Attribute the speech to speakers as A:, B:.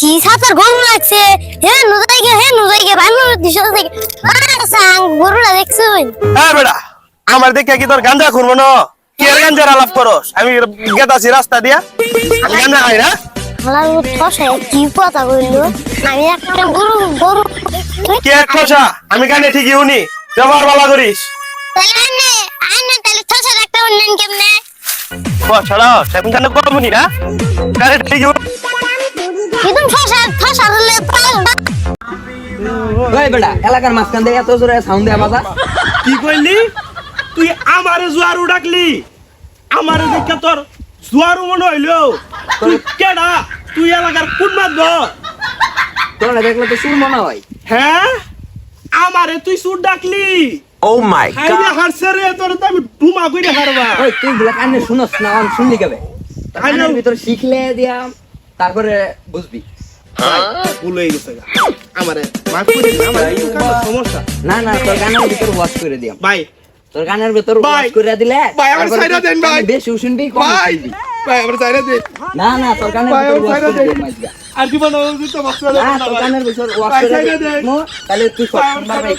A: কি সাতার গরু লাগছে? হে নুজাই গে হে নুজাই গে ভাই নুজাই দিশো থেকে। আর সাং গরুটা দেখছুন
B: হ্যাঁ বেটা আমার দেখে কি তোর গাঞ্জা খুলবো না? কি এর গাঞ্জার আলাপ করস? আমি গেতাছি রাস্তা দিয়া। আমি গাঞ্জা খাই না?
A: কি কথা কইলো আমি একটা গরু গরু।
B: কি আমি গানে ঠিকই উনি ব্যবহার ভালো করিস।
A: তাহলে আনে আনে তাহলে ফসে রাখতে অন্যান কেমনে?
B: ও ছাড়া সেদিন গানে কমনি না। গানে ঠিকই উনি।
A: কিন্তু ফসা ফসা হলে
C: ওই বেটা এলাকার মাঝখান দিয়ে এত জোরে সাউন্ড দেয়া বাজা
B: কি কইলি? তুই আমারে জুয়ারু ডাকলি। আমারে দেখে তোর জুয়ারু মনে হইল। তুই কেডা? তুই এলাকার কোন মাতব
C: তোরা দেখলে তো সুর মনে হয়।
B: হ্যাঁ? আমারে তুই সুর ডাকলি।
D: Oh my
B: হাইরে
D: god.
B: হারছে রে তোর তো আমি ডুমা কইরে হারবা।
C: ওই তুই গুলা কানে শুনস না শুনলি কবে? কানের ভিতর শিখলে দিয়াম তারপরে বুঝবি।
B: ভুল গেছে গা। আমারে মাফ করে দে আমার একটু কানে সমস্যা।
C: না না তোর গানের ভিতর ওয়াশ করে দিয়াম।
B: ভাই।
C: তোর গানের ভিতর ওয়াশ করে দিলে
B: ভাই, আমার
C: তারপরে
B: দেন, ভাই।
C: বেশি শুনবি কম
B: ভাই ভাই আমার চাইরা দে
C: না না তোর গানের ভিতর ওয়াশ করে দিয়াম
B: আর জীবন আমার দিতে মস্ত
C: না তোর গানের ভিতর ওয়াশ করে দিয়াম তাহলে তুই সব
B: ভাই।